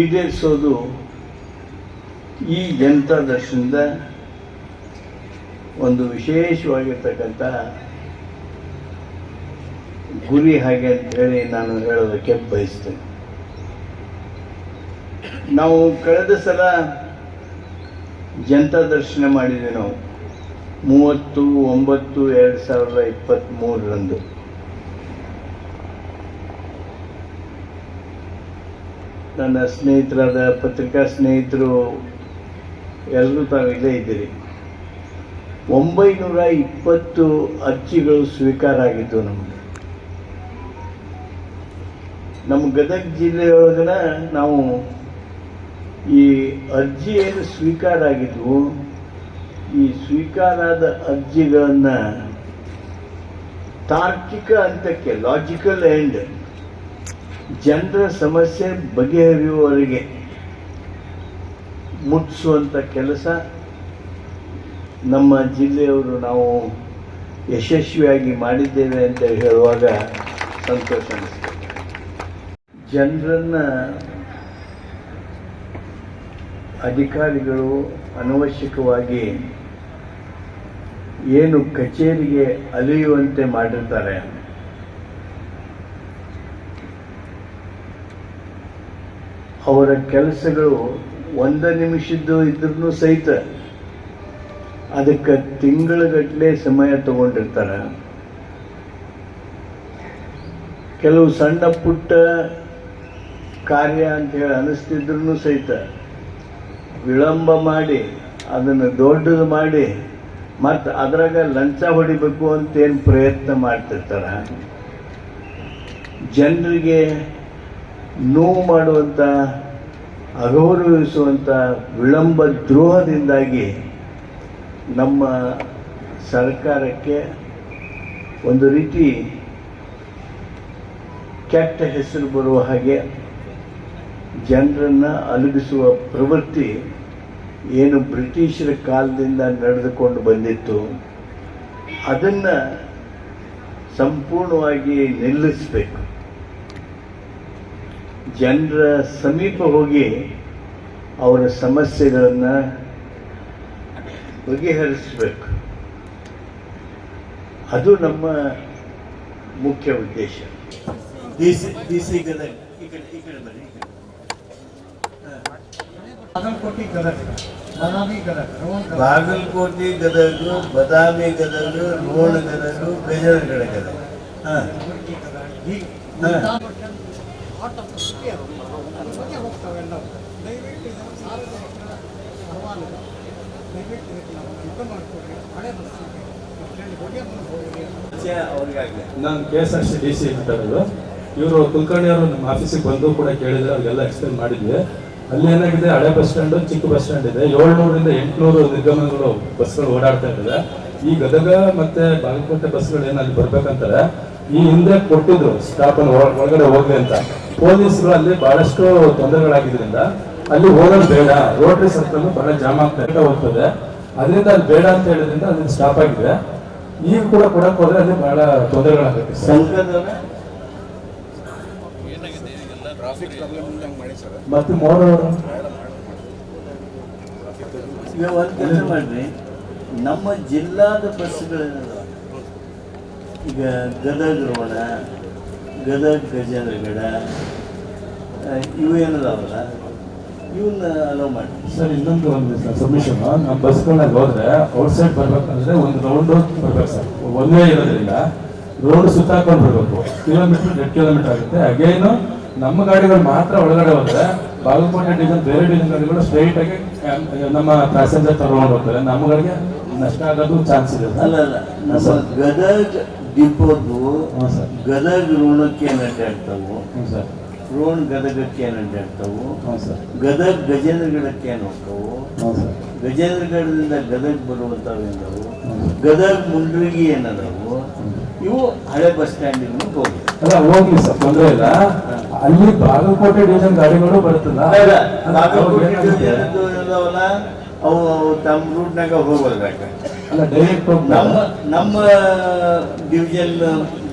ಈಡೇರಿಸೋದು ಈ ಜನತಾ ದರ್ಶನದ ಒಂದು ವಿಶೇಷವಾಗಿರ್ತಕ್ಕಂಥ ಗುರಿ ಹಾಗೆ ಅಂತ ಹೇಳಿ ನಾನು ಹೇಳೋದಕ್ಕೆ ಬಯಸ್ತೇನೆ. ನಾವು ಕಳೆದ ಸಲ ಜನತಾ ದರ್ಶನ ಮಾಡಿದ್ವಿ ನಾವು. ಮೂವತ್ತು, ಒಂಬತ್ತು, ಎರಡು ಸಾವಿರದ ಇಪ್ಪತ್ತ್ಮೂರರಂದು ನನ್ನ ಸ್ನೇಹಿತರಾದ ಪತ್ರಿಕಾ ಸ್ನೇಹಿತರು ಎಲ್ಲರೂ ತಾವಿಲ್ಲೇ ಇದ್ದೀರಿ. ಒಂಬೈನೂರ ಇಪ್ಪತ್ತು ಅರ್ಜಿಗಳು ಸ್ವೀಕಾರ ಆಗಿದ್ದವು ನಮಗೆ. ನಮ್ಮ ಗದಗ ಜಿಲ್ಲೆಯೊಳಗನ ನಾವು ಈ ಅರ್ಜಿ ಏನು ಸ್ವೀಕಾರ ಆಗಿದ್ವು, ಈ ಸ್ವೀಕಾರ ಆದ ಅರ್ಜಿಗಳನ್ನು ತಾರ್ಕಿಕ ಹಂತಕ್ಕೆ ಲಾಜಿಕಲ್ ಎಂಡ್ ಜನರ ಸಮಸ್ಯೆ ಬಗೆಹರಿಯುವವರಿಗೆ ಮುಟ್ಟಿಸುವಂಥ ಕೆಲಸ ನಮ್ಮ ಜಿಲ್ಲೆಯವರು ನಾವು ಯಶಸ್ವಿಯಾಗಿ ಮಾಡಿದ್ದೇವೆ ಅಂತ ಹೇಳುವಾಗ ಸಂತೋಷ ಅನಿಸ್ತದೆ ಜನರನ್ನು ಅಧಿಕಾರಿಗಳು ಅನವಶ್ಯಕವಾಗಿ ಏನು ಕಚೇರಿಗೆ ಅಲಿಯುವಂತೆ ಮಾಡಿರ್ತಾರೆ. ಅವರ ಕೆಲಸಗಳು ಒಂದು ನಿಮಿಷದ್ದು ಇದ್ರೂ ಸಹಿತ ಅದಕ್ಕೆ ತಿಂಗಳಗಟ್ಟಲೆ ಸಮಯ ತಗೊಂಡಿರ್ತಾರೆ. ಕೆಲವು ಸಣ್ಣ ಪುಟ್ಟ ಕಾರ್ಯ ಅಂತ ಹೇಳಿ ಅನಿಸ್ತಿದ್ರು ಸಹಿತ ವಿಳಂಬ ಮಾಡಿ, ಅದನ್ನು ದೊಡ್ಡದು ಮಾಡಿ, ಮತ್ತು ಅದ್ರಾಗ ಲಂಚ ಹೊಡಿಬೇಕು ಅಂತ ಏನು ಪ್ರಯತ್ನ ಮಾಡ್ತಿರ್ತಾರೆ. ಜನರಿಗೆ ನೋವು ಮಾಡುವಂಥ ಅಗೌರವಿಸುವಂಥ ವಿಳಂಬ ದ್ರೋಹದಿಂದಾಗಿ ನಮ್ಮ ಸರ್ಕಾರಕ್ಕೆ ಒಂದು ರೀತಿ ಕೆಟ್ಟ ಹೆಸರು ಬರುವ ಹಾಗೆ ಜನರನ್ನು ಅಲುಗಿಸುವ ಪ್ರವೃತ್ತಿ ಏನು ಬ್ರಿಟಿಷರ ಕಾಲದಿಂದ ನಡೆದುಕೊಂಡು ಬಂದಿತ್ತು. ಅದನ್ನು ಸಂಪೂರ್ಣವಾಗಿ ನಿಲ್ಲಿಸಬೇಕು. ಜನರ ಸಮೀಪ ಹೋಗಿ ಅವರ ಸಮಸ್ಯೆಗಳನ್ನು ಬಗೆಹರಿಸಬೇಕು. ಅದು ನಮ್ಮ ಮುಖ್ಯ ಉದ್ದೇಶ. ಬಾಗಲಕೋಟಿ ಗದಗ ಬಾದಾಮಿ ಗದಗ ರೋಣ ಗದಗ. ಬಾಗಲಕೋಟೆ ಗದಗ ಹಾಂ ಕಲಬುರಗಿ ಗದಗ ಹೀಗೆ ಹಾ. ಆಟ ಪುಸ್ತಕ ಬಗ್ಗೆ ಹೋಗ್ತಾವೆಲ್ಲವು ದಯವಿಟ್ಟು ಇದನ್ನು ಸಾರ್ವಜನಿಕರ ಪರವಾಗಿಲ್ಲ ದಯವಿಟ್ಟು ಇದಕ್ಕೆ ನಾವು ಇದು ಮಾಡಿಕೊಡ್ರಿ ಹಳೆ ಬಸ್ಸಿಗೆ ಟ್ರೈನ್ ಹೋಗಿ ಮುಂದೆ ಹೋಗಿ ಅವ್ರಿಗಾಗಲಿ ನಾನು K S R C D C ಇರೋದು ಇವರು ಕುಲಕರ್ಣಿ ಅವರು ನಮ್ಮ ಆಫೀಸಿಗೆ ಬಂದು ಕೂಡ ಕೇಳಿದ್ರೆ ಅವ್ರಿಗೆಲ್ಲ ಎಕ್ಸ್ಪ್ಲೇನ್ ಮಾಡಿದ್ವಿ. ಅಲ್ಲಿ ಏನಾಗಿದೆ ಹಳೆ ಬಸ್ ಸ್ಟ್ಯಾಂಡು ಚಿಕ್ಕ ಬಸ್ ಸ್ಟ್ಯಾಂಡ್ ಇದೆ. ಏಳ್ನೂರಿಂದ ಎಂಟುನೂರು ನಿರ್ಗಮನಗಳು ಬಸ್ಗಳು ಓಡಾಡ್ತಾ ಇದ್ದಾವೆ. ಈ ಗದಗ ಮತ್ತೆ ಬಾಗಲಕೋಟೆ ಬಸ್ಗಳು ಏನು ಅಲ್ಲಿ ಬರ್ಬೇಕಂತಾರೆ ಈ ಹಿಂದೆ ಕೊಟ್ಟಿದ್ರು ಸ್ಟಾಪ್ ಒಳಗಡೆ ಹೋಗ್ಲಿ ಅಂತ. ಪೊಲೀಸರು ಅಲ್ಲಿ ಬಹಳಷ್ಟು ತೊಂದರೆಗಳಾಗಿದ್ರಿಂದ ಅಲ್ಲಿ ಹೋಗೋದು ಬೇಡ. ರೋಟ್ರಿ ಸರ್ಕಲ್ ಬಹಳ ಜಾಮ್ ಆಗ್ತಾ ಹೋಗ್ತದೆ. ಅದರಿಂದ ಅಲ್ಲಿ ಬೇಡ ಅಂತ ಹೇಳಿದ್ರಿಂದ ಅಲ್ಲಿ ಸ್ಟಾಪ್ ಆಗಿದೆ. ಈಗ ಕೂಡ ಕೊಡಕ್ ಹೋದ್ರೆ ಅಲ್ಲಿ ಬಹಳ ತೊಂದರೆಗಳಾಗುತ್ತೆ. ಮತ್ತೆ ಮೋರ್ ಒಂದು ಕೆಲಸ ಮಾಡ್ರಿ. ನಮ್ಮ ಜಿಲ್ಲಾದ ಬಸ್ಗಳೇನದ ಈಗ ಗದಗ ರೋಣ ಗದಗ ಗಜೇಂದ್ರಗಡ ಇವು ಏನದಾವಲ್ಲ? ಇವನ್ನ ನಾವು ಮಾಡಿ. ಸರ್ ಇನ್ನೊಂದು ಒಂದು ಸಬ್ಮಿಷನ್ ನಮ್ಮ ಬಸ್ಗಳನ್ನ ಹೋದ್ರೆ ಔಟ್ ಸೈಡ್ ಬರ್ಬೇಕಂದ್ರೆ ಒಂದು ರೌಂಡ್ ಬರ್ಬೇಕು ಸರ್. ಒಂದೇ ಇರೋದ್ರಿಂದ ರೋಡ್ ಸುತ್ತಾಕೊಂಡು ಬರ್ಬೇಕು ಕಿಲೋಮೀಟರ್ ಎರಡು ಕಿಲೋಮೀಟರ್ ಆಗುತ್ತೆ. ಅಗೇನು ನಮ್ಮ ಗಾಡಿಗಳು ಮಾತ್ರ ಒಳಗಡೆ ಹೋದ್ರೆ ಬಾಗಲಕೋಟೆ ಡಿವಿಷನ್ ಬೇರೆ ಡಿವಿಷನ್ ಗಾಡಿಗಳು ಸ್ಟ್ರೈಟ್ ಆಗಿ ನಮ್ಮ ಪ್ಯಾಸೆಂಜರ್ ತಗೊಂಡು ಹೋಗ್ತಾರೆ. ನಮ್ಮಗಳಿಗೆ ನಷ್ಟ ಆಗೋದು ಚಾನ್ಸ್ ಇದೆ ಅಲ್ಲ ಅಲ್ಲ. ನಮ್ಮ ಗದಗ ಡಿಪೋದು ಸರ್. ಗದಗ ಋಣಕ್ಕೆ ಅಡ್ಡಾಡ್ತಾವು ಹ್ಞೂ ಸರ್. ರೋಣ ಗದಗಕ್ಕೆ ಏನು ಅಡ್ಡಾಡ್ತಾವು ಗದಗ ಗಜೇಂದ್ರಗಡಕ್ಕೆ ಏನು ಹೋಗ್ತಾವು ಗಜೇಂದ್ರಗಡದಿಂದ ಗದಗ ಬರುವಂಥವು. ಗದಗ ಮುಂಡ್ರಿಗಿ ಏನದಾವು. ಇವು ಹಳೆ ಬಸ್ ಸ್ಟ್ಯಾಂಡ್ ಹೋಗಿ ಅಲ್ಲ ಹೋಗ್ಲಿ ಸರ್ ತೊಂದರೆ ಇಲ್ಲ. ಅಲ್ಲಿ ಬಾಗಲಕೋಟೆ ಡಿವಿಷನ್ ಗಾಡಿಗಳು ಇದಾವಲ್ಲ ಅವು ತಮ್ಮ ರೂಟ್ನಾಗ ಹೋಗಲ್ಲ ಅಲ್ಲ ಡೈರೆಕ್ಟ್ ನಮ್ಮ ನಮ್ಮ ಡಿವಿಷನ್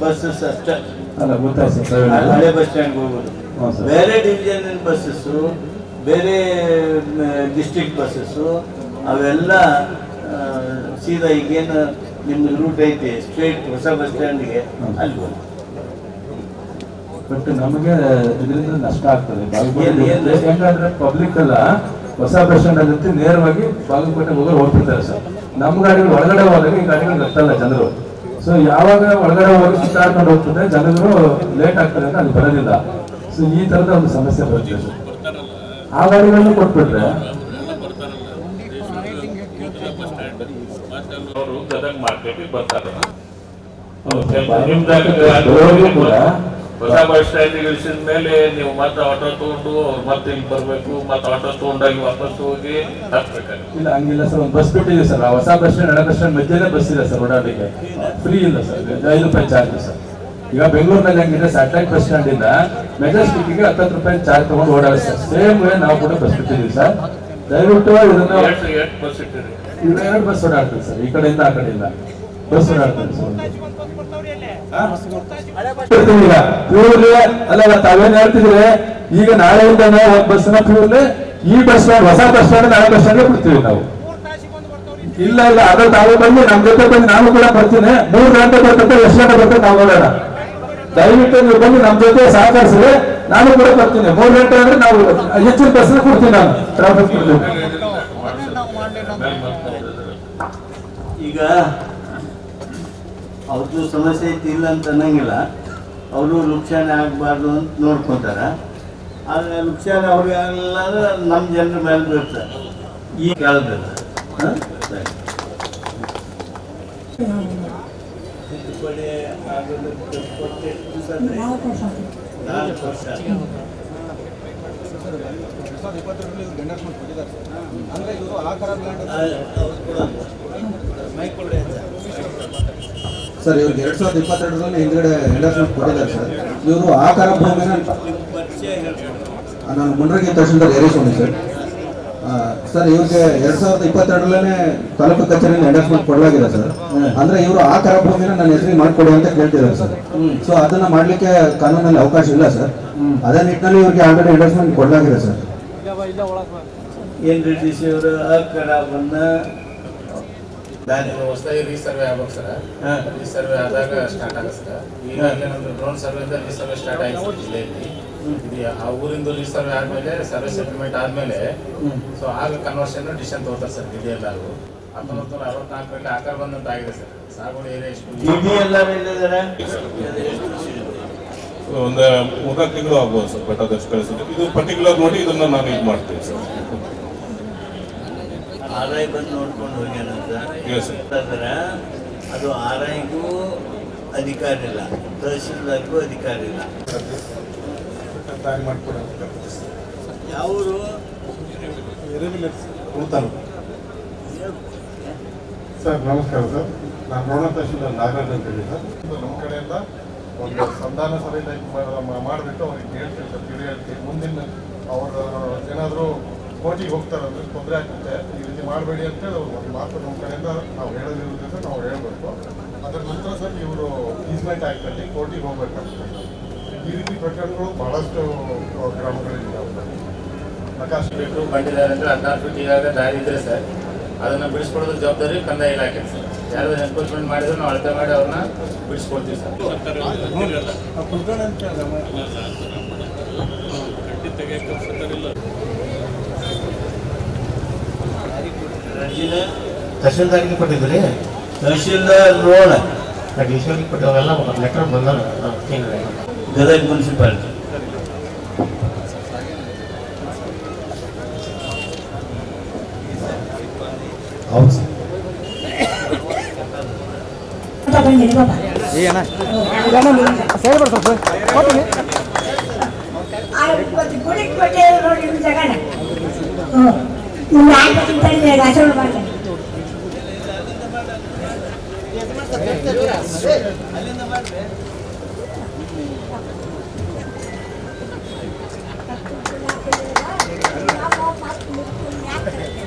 ಬಸ್ಸಸ್ ಅಷ್ಟೇ. ಅಲ್ಲ ಗೊತ್ತಾಯ್ತು ಹಳೆ. ಬಸ್ ಸ್ಟ್ಯಾಂಡ್ ಹೋಗೋದು. ಬೇರೆ ಡಿವಿಷನ್ ಬಸ್ಸಸ್ಸು ಬೇರೆ ಡಿಸ್ಟಿಕ್ ಬಸ್ಸಸ್ಸು ಅವೆಲ್ಲ ಸೀದಾ ಈಗೇನು ನಿಮ್ದು ರೂಟ್ ಐತಿ ಸ್ಟ್ರೇಟ್ ಹೊಸ ಬಸ್ ಸ್ಟ್ಯಾಂಡ್ಗೆ ಅಲ್ಲಿ ಹೋಗಿ. ಬಟ್ ನಮಗೆ ಇದರಿಂದ ನಷ್ಟ ಆಗ್ತದೆ. ಯಾಕಂದ್ರೆ ಪಬ್ಲಿಕ್ ಅಲ್ಲ ಹೊಸ ಬಸ್ ಸ್ಟ್ಯಾಂಡ್ ಅಲ್ಲಿ ನೇರವಾಗಿ ಬಾಗಲಕೋಟೆ ಹೋಗೋರು ಹೋಗ್ತಿರ್ತಾರೆ ಸರ್. ನಮ್ಮ ಗಾಡಿಗಳು ಒಳಗಡೆ ಹೋದಾಗ ಈ ಗಾಡಿಗಳು ಗೊತ್ತಲ್ಲ ಜನರು. ಸೊ ಯಾವಾಗ ಒಳಗಡೆ ಹೋಗಿ ಸುತ್ತಾಡ್ಕೊಂಡು ಹೋಗ್ತದೆ ಜನರು ಲೇಟ್ ಆಗ್ತದೆ ಅಂತ ಅಲ್ಲಿ ಬರೋದಿಲ್ಲ. ಸೊ ಈ ತರದ ಒಂದು ಸಮಸ್ಯೆ ಬರುತ್ತೆ. ಸರ್. ಆ ಗಾಡಿಗಳನ್ನು ಕೊಟ್ಬಿಟ್ರೆ? ಹೊಸ ಬಸ್ ಸ್ಟ್ಯಾಂಡ್ ಇಳಿಸಿದ ಮೇಲೆ ನೀವು ಮತ್ತೆ ಆಟೋ ತಗೊಂಡು ಮತ್ತೆ ಇಲ್ಲಿ ಬರ್ಬೇಕು ಮತ್ತೆ ಆಟೋ ತಗೊಂಡಾಗಿ ವಾಪಸ್ ಹೋಗಿ ಇಲ್ಲ ಹಂಗಿಲ್ಲ ಸರ್. ಒಂದು ಬಸ್ ಬಿಟ್ಟಿದೆ ಸರ್. ಹೊಸ ಬಸ್ ಸ್ಟ್ಯಾಂಡ್ ಹಳೆ ಬಸ್ ಸ್ಟ್ಯಾಂಡ್ ಬಸ್ ಇದೆ ಸರ್ ಓಡಾಡಲಿಕ್ಕೆ. ಫ್ರೀ ಇಲ್ಲ ಸರ್. ಐದು ರೂಪಾಯಿ ಚಾರ್ಜ್ ಸರ್. ಈಗ ಬೆಂಗಳೂರಿನಲ್ಲಿ ಹೆಂಗಿದೆ? ಸ್ಯಾಟಲೈಟ್ ಬಸ್ ಸ್ಟ್ಯಾಂಡ್ ಇಂದ ಮೆಜೆಸ್ಟಿಕ್ಗೆ ಹತ್ತತ್ತು ರೂಪಾಯಿ ಚಾರ್ಜ್ ತಗೊಂಡು ಓಡಾಡಿ ಸರ್ ಸೇಮ್ ವೇ ನಾವು ಕೂಡ ಬಸ್ ಬಿಟ್ಟಿದ್ದೀವಿ ಸರ್ ದಯವಿಟ್ಟು ಇದನ್ನ ಎರಡು ಬಸ್ ಓಡಾಡ್ತೀವಿ ಸರ್ ಈ ಕಡೆಯಿಂದ ಆ ಕಡೆಯಿಂದ. ಬಸ್ ಓಡಾಡ್ತೀವಿ ಸರ್ ತಾವೇನ್ ಹೇಳ್ತಿದ್ರೆ ಈಗ ನಾಳೆಯಿಂದ ಒಂದು ಬಸ್ನ ಪ್ಯೂರ್ಲಿ ಈ ಬಸ್ ಸ್ಟ್ಯಾಂಡ್ ಹೊಸ ಬಸ್ ಸ್ಟ್ಯಾಂಡ್ ನಾಳೆ ಬಸ್ ಸ್ಟ್ಯಾಂಡ್ ಬಿಡ್ತೀವಿ ನಾವು. ಇಲ್ಲ ಇಲ್ಲ ಅದ್ರ ತಾವು ಬಂದು ನಮ್ ಜೊತೆ ಬಂದು ನಾನು ಕೂಡ ಬರ್ತೀನಿ. ಮೂರು ಗಂಟೆ ಬರ್ತದೆ, ಎಷ್ಟು ಗಂಟೆ ಬರ್ತದೆ ನಾವು ನೋಡೋಣ. ದಯವಿಟ್ಟು ನೀವು ಬಂದು ನಮ್ಮ ಜೊತೆ ಸಹಕರಿಸಿದ್ರೆ ನಾನು ಕೂಡ ಬರ್ತೀನಿ. ಮೂರು ಗಂಟೆ ಅಂದ್ರೆ ನಾವು ಹೆಚ್ಚಿನ ಬಸ್ ಕೊಡ್ತೀನಿ ನಾನು ಟ್ರಾಫಿಕ್ ಈಗ ಅವ್ರದ್ದು ಸಮಸ್ಯೆ ಐತಿ ಇಲ್ಲ ಅಂತ ಅನ್ನಂಗಿಲ್ಲ. ಅವರು ಲುಕ್ಷಾನೆ ಆಗಬಾರ್ದು ಅಂತ ನೋಡ್ಕೊತಾರ. ಆದ್ರೆ ಲುಕ್ಷಾನೆ ಅವ್ರಿಗೆ ಆಗಲಿಲ್ಲ ಅಂದ್ರೆ ನಮ್ಮ ಜನರ ಮೇಲೆ ಬೀಳ್ತಾರೆ. ಈ ಕಾಲದಲ್ಲಿ ಹಾಂ ಸರಿ ಆಗೋದಕ್ಕೆ ಕೊಟ್ಟು ದಿವಸ? ನಾಲ್ಕು ವರ್ಷ ಇವ್ರಿಗೆ ಎರಡ್ ಸಾವಿರದ ಇಪ್ಪತ್ತೆರಡರಲ್ಲಿ ಹಿಂದ್ಗಡೆ ಎಂಡರ್ಸ್ಮೆಂಟ್ ಕೊಟ್ಟಿದ್ದಾರೆ ಸರ್. ಇವರು ಆ ಕಾರ ಭೂಮಿನ ನಾನು ಮುಂಡ್ರಗಿ ತಹಸೀಲ್ದಾರ್ ಏರಿಸ್ವಾಮಿ ಸರ್. ಸರ್ ಇವ್ರಿಗೆ ಎರಡ್ ಸಾವಿರದ ಇಪ್ಪತ್ತೆರಡರಲ್ಲೇ ತಾಲೂಕು ಕಚೇರಿ ಎಂಡರ್ಸ್ಮೆಂಟ್ ಕೊಡಲಾಗಿದೆ ಸರ್. ಅಂದ್ರೆ ಇವರು ಆ ಕಾರ ಭೂಮಿನ ನನ್ನ ಹೆಸರಿಗೆ ಮಾಡಿಕೊಡಿ ಅಂತ ಕೇಳ್ತಿದ್ದಾರೆ ಸರ್. ಸೊ ಅದನ್ನ ಮಾಡ್ಲಿಕ್ಕೆ ಕಾನೂನಲ್ಲಿ ಅವಕಾಶ ಇಲ್ಲ ಸರ್. ಅದೇ ನಿಟ್ಟಿನಲ್ಲಿ ಇವ್ರಿಗೆ ಆಲ್ರೆಡಿ ಎಂಡರ್ಸ್ಮೆಂಟ್ ಕೊಡಲಾಗಿದೆ ಸರ್. ಏನ್ ಇವರು ಆ ಹೊಸದಾಗಿ ರೀಸರ್ವೆ ಆಗ್ಬೇಕು ಸರ್. ರೀಸರ್ವೆ ಆದಾಗ ಸ್ಟಾರ್ಟ್ ಆಗುತ್ತೆ ಸರ್. ಈಗ ಏನಂದ್ರೆ ಡ್ರೋನ್ ಸರ್ವೆಯಿಂದ ರೀಸರ್ವೆ ಸ್ಟಾರ್ಟ್ ಆಗಿದೆ ಸರ್ ಜಿಲ್ಲೆಯಲ್ಲಿ. ಇದು. ಆ ಊರಿಂದ ಸರ್ವೆ ಆದ್ಮೇಲೆ ಸರ್ವೆ ಸೆಟಲ್ಮೆಂಟ್ ಆದ್ಮೇಲೆ ಸೊ ಆಗ ಕನ್ವರ್ಷನ್ ಡಿಸಿಷನ್ ತಗೋತಾರೆ ಸರ್ ಡಿ ಎಲ್ಲರೂ ಹತ್ತೊಂಬತ್ತು ನೂರ ಅರವತ್ನಾಲ್ಕರಲ್ಲಿ ಆಕಾರ ಬಂದಂತ ಆಗಿದೆ ಸರ್. ಸಾಗುವಳಿ ಏರಿಯಾ ಎಷ್ಟು? ಒಂದು ಮೂರ್ನಾಲ್ಕು ತಿಂಗಳು ಆಗ್ಬೋದು ಸರ್ ಬೇಕಾದಷ್ಟು ಕಳಿಸೋದು. ಇದು ಪರ್ಟಿಕ್ಯುಲರ್ ನೋಡಿ ಇದನ್ನ ನಾನು ಇದು ಮಾಡ್ತೀನಿ ಸರ್. ಆರ್ ಐ ಬಂದು ನೋಡ್ಕೊಂಡು ಹೋಗ್ಯಾನಂತ ಅದು ಆರ್ ಐಗೂ ಅಧಿಕಾರ ಇಲ್ಲ. ತಹಶೀಲ್ದಾರ್ಗೂ ಅಧಿಕಾರ ಇಲ್ಲ. ಯಾವರು? ಸರ್ ನಮಸ್ಕಾರ ಸರ್. ನಾನು ರೋಣ ತಹಶೀಲ್ದಾರ್ ನಾಗರಾಜ್ ಅಂತ ಹೇಳಿ ಸರ್. ನಮ್ಮ ಕಡೆಯಿಂದ ಒಂದು ಸಂಧಾನ ಸಭೆ ಟೈಪ್ ಮಾಡಿಬಿಟ್ಟು ಅವ್ರಿಗೆ ಹೇಳ್ತೀವಿ ಸರ್ ತಿಳಿ ಹೇಳ್ತೀವಿ. ಮುಂದಿನ ಅವ್ರ ಏನಾದರೂ ಕೋರ್ಟಿಗೆ ಹೋಗ್ತಾರಂದ್ರೆ ತೊಂದರೆ ಆಗುತ್ತೆ ಈ ರೀತಿ ಮಾಡಬೇಡಿ ಅಂತೇಳಿ ಅವ್ರು ಒಂದು ಮಾತು ನಮ್ಮ ಕಡೆಯಿಂದ ನಾವು ಹೇಳೋದಿರುತ್ತೆ ಸರ್ ನಾವು ಹೇಳಬೇಕು. ಅದರ ನಂತರ ಸರ್ ಇವರು ಈಸ್ಮೆಂಟ್ ಆ್ಯಕ್ಟಲ್ಲಿ ಕೋರ್ಟಿಗೆ ಹೋಗ್ಬೇಕಾಗ್ತದೆ. ಈ ರೀತಿ ಪ್ರಕರಣಗಳು ಬಹಳಷ್ಟು ಗ್ರಾಮಗಳಿದ್ದಾವೆ ಸರ್ ಬಿಟ್ಟು ಬಂದಿದ್ದಾರೆ ಅಂದ್ರೆ ಈಗಾಗಲೇ ದಾರಿ ಇದ್ರೆ ಸರ್. ಅದನ್ನ ಬಿಡಿಸ್ಕೊಳ್ಳೋದ್ರ ಜವಾಬ್ದಾರಿ ಕಂದಾಯ ಇಲಾಖೆ ಸರ್. ಯಾರು ಎನ್ಫೋರ್ಸ್ಮೆಂಟ್ ಮಾಡಿದ್ರೆ ನಾವು ಅಳತೆ ಮಾಡಿ ಅವ್ರನ್ನ ಬಿಡಿಸ್ಕೊಳ್ತೀವಿ ಸರ್. ತಹಶೀಲ್ದಾರ್ಗೆ ಕೊಟ್ಟಿದ್ರಿ ತಹಶೀಲ್ದಾರ್ ರೋಡ್ ಈಶ್ವರಿಗೆ ಕೊಟ್ಟವೆಲ್ಲ ಲೆಟರ್ ಬಂದಾರ ಗದಗ ಮುನ್ಸಿಪಾಲಿಟಿ. ಹೌದು ಸರ್. 对。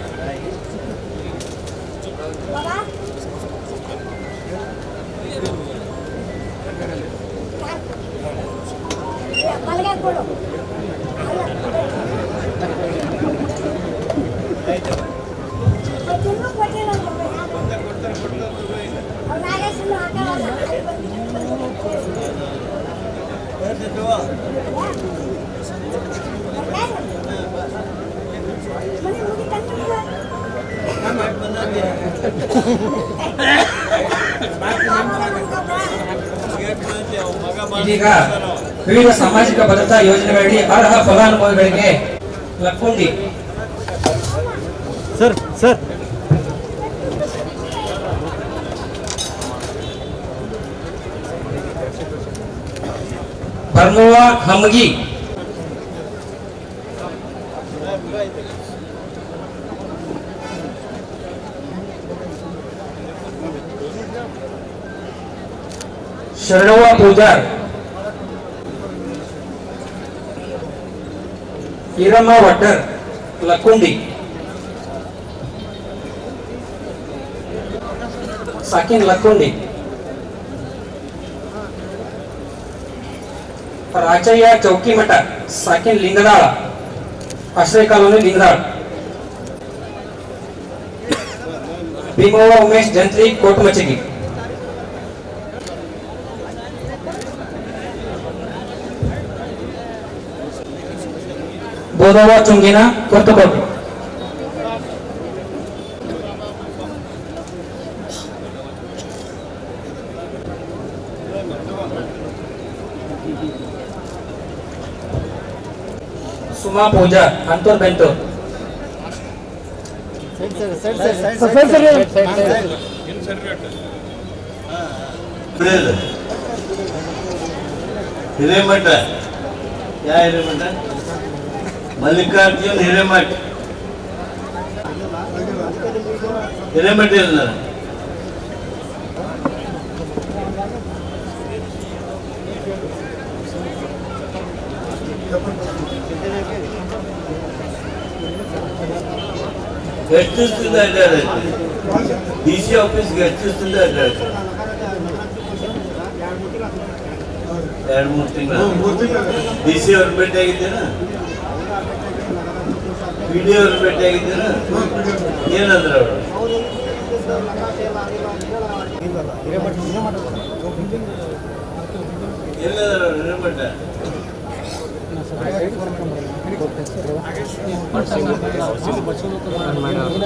ಇದೀಗ ವಿವಿಧ ಸಾಮಾಜಿಕ ಭದ್ರತಾ ಯೋಜನೆಗಳಡಿ ಅರ್ಹ ಫಲಾನುಭವಿಗಳಿಗೆ ಲಕ್ಕುಂಡಿ ಸರ್ ಸರ್ ಬರ್ಮುವ ಹಮಗಿ పూజార్. ఈరమ్మ వట్టర్ లక్కుండి. సకిన్ లక్కుండి. రాచయ్య చౌకీ మఠ సకిన్ లింగదాళ అశ్రయ కాలనీ భీమవ ఉమేష్ జంత్రి కోటమచిగి. ಬೋಧವ್ವ ಚುಂಗಿನ ಕೊರ್ತಕೋಟೆ ಸುಮಾ ಪೂಜಾ ಅಂತೂರ್ ಬೆಂತೂರ್ ಹಿರೇಮಠ. ಯಾ ಹಿರೇಮಠ? ಮಲ್ಲಿಕಾರ್ಜುನ್ ಹಿರೇಮಠ ಹಿರೇಮಠ ಇಲ್ಲ ಎಷ್ಟು ದಿವಸದಿಂದ ಅಡ್ಡಾಡೈತಿ ಡಿ ಸಿ ಆಫೀಸ್ಗೆ ಎಷ್ಟು ದಿವಸದಿಂದ ಅಡ್ಡಾಡೈತಿ ಎರಡು ಮೂರು ತಿಂಗಳು ಡಿ ಸಿ ಅವ್ರ ಭೇಟಿ ಆಗಿದ್ದೀರಾ ಪಿ ಡಿ ಅವ್ರ ಭೇಟಿ ಆಗಿದ್ದೀರಾ ಏನಂದ್ರೆ ಅವರು? ಎಲ್ಲದಾರ ಅವ್ರು ಹಿರೇಮಠ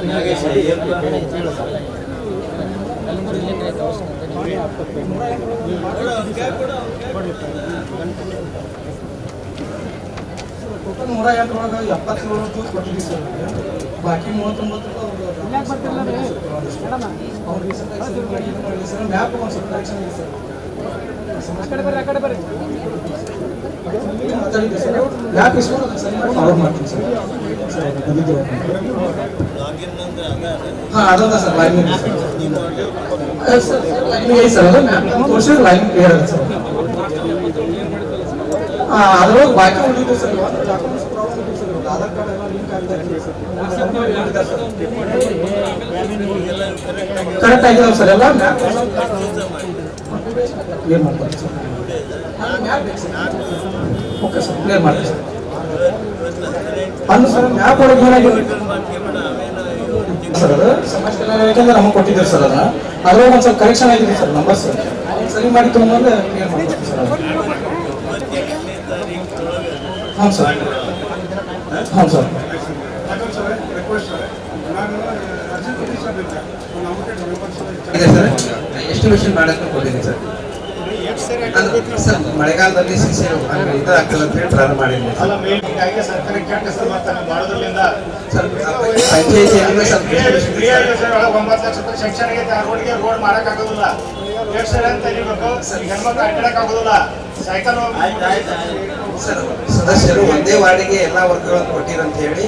ನಾಗೇಶ ಅಯ್ಯಪ್ಪ ನೂರ ಒಳಗೆ ಎಪ್ಪತ್ತೇಳು ರೂಪಾಯಿ ಕೊಟ್ಟಿದ್ದೀವಿ ಸರ್. ಬಾಕಿ ಮೂವತ್ತೊಂಬತ್ತು ರೂಪಾಯಿ ಸರಿ. ಮ್ಯಾಪ್ ಒಂದು ಸ್ವಲ್ಪ ಕರೆಕ್ಷನ್ ಇದೆ ಸರ್. ಇಸ್ಕೊಂಡು ಮಾಡಿ ಫಾರ್ವರ್ಡ್ ಮಾಡ್ತೀನಿ. ಸರ್. ಹಾಂ ಅದೊಂದ sir line sir line sir ಅದು ಮ್ಯಾಪ್ ತೋರಿಸಿದ್ರೆ ಲೈನ್ ಕ್ಲಿಯರ್ ಆಗುತ್ತೆ ಸರ್. ಅದ್ರೊಳಗೆ ಬಾಕಿ ಉಳಿದಿದೆ ಸರ್ ಡಾಕ್ಯುಮೆಂಟ್ಸ್ ಪ್ರಾಬ್ಲಮ್ ಇದೆ ಸರ್ ಇವಾಗ ಆಧಾರ್ ಕಾರ್ಡ್ ಎಲ್ಲ ಲಿಂಕ್ ಆಗ್ತಾ ಇದೆ ಸರ್. ಕರೆಕ್ಟ್ ಆಗಿದಾವೆ ಸರ್. ಎಲ್ಲ ಮ್ಯಾಪ್ ಕ್ಲಿಯರ್ ಮಾಡ್ತಾರೆ ಸರ್. Okay sir. ಕ್ಲಿಯರ್ ಮಾಡ್ತೀವಿ ಸರ್. ಮ್ಯಾಪ್ ಒಳಗೆ ಏನಾಗಿದೆ? ಸರ್ ಅದು ಸಮಾಜ ಕಲ್ಯಾಣ ಇಲಾಖೆಯಿಂದ ನಮಗೆ ಕೊಟ್ಟಿದ್ದೀರಿ ಸರ್ ಅದನ್ನ. ಅದ್ರೊಳಗೆ ಒಂದು ಸ್ವಲ್ಪ ಕರೆಕ್ಷನ್ ಆಗಿದೆ ಸರ್ ನಂಬರ್ ಸರ್. ಸರಿ ಮಾಡಿ ತೊಗೊಂಬಂದು ಕ್ಲಿಯರ್ ಮಾಡ್ತೀವಿ ಸರ್. ಅದು ಹ್ಞೂ ಸರ್. ಹ್ಞೂ ಸರ್. ಇದೆ ಸರ್. ಎಸ್ಟಿಮೇಷನ್ ಮಾಡಕ್ಕೆ ಕೊಟ್ಟಿದ್ದೀನಿ ಸರ್? ಸರ್ ಮಳೆಗಾಲದಲ್ಲಿ ಸಿಸಿ ಇದು ಆಗ್ತದೆ ಅಂತ ಹೇಳಿ ಪ್ರಾರಂಭ ಮಾಡಿದ್ವಿ. ಸರ್. ಮಾಡೋದ್ರಿಂದ ಸರ್. ಒಂಬತ್ತು ಲಕ್ಷ ರೂಪಾಯಿ ಸೆಕ್ಷನ್ ಆಗೈತೆ ಆ ರೋಡ್ಗೆ ರೋಡ್ ಮಾಡಕಾಗೋದಿಲ್ಲ ಎಷ್ಟು ಸರ್ ಅಂತ ತೆಗಿಬೇಕು ಹೆಣ್ಮಕ್ಳು ಅಡ್ಡಾಡಕ್ ಆಗೋದಿಲ್ಲ ಸೈಕಲ್ ಸರ್ ಸದಸ್ಯರು ಒಂದೇ ವಾರ್ಡಿಗೆ ಎಲ್ಲ ವರ್ಗಗಳನ್ನು ಕೊಟ್ಟಿರಂತ ಹೇಳಿ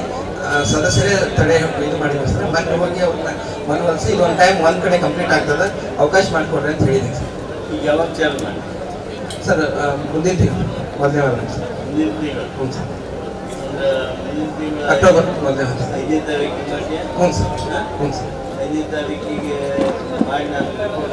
ಸದಸ್ಯರೇ ತಡೆ ಇದು ಮಾಡಿದ್ರು ಸರ್. ಮೊನ್ನೆ ಹೋಗಿ ಅವ್ರನ್ನ ಮನವೊಲಿಸಿ ಇದೊಂದು ಟೈಮ್ ಒಂದ್ ಕಡೆ ಕಂಪ್ಲೀಟ್ ಆಗ್ತದೆ ಅವಕಾಶ ಮಾಡಿಕೊಡ್ರಿ ಅಂತ ಹೇಳಿದ್ದೀನಿ ಸರ್. ಈಗ ಯಾವಾಗ ಚಾಲು ಮಾಡಿ ಸರ್ ಆ, ಮುಂದಿನ ತಿಂಗಳು ಮೊದಲನೇ ವಾರ ಸರ್ ಮುಂದಿನ ತಿಂಗಳು ಹ್ಞೂ ಸರ್ ಅಂದ್ರೆ ಮುಂದಿನ ತಿಂಗಳು ಅಕ್ಟೋಬರ್ ಮೊದಲನೇ ವಾರ ಐದನೇ ತಾರೀಕಿಗೆ ಹ್ಞೂ ಸರ್ ಹ್ಞೂ ಸರ್ ಐದನೇ ತಾರೀಕಿಗೆ ಮಾಡಿ ನಾನು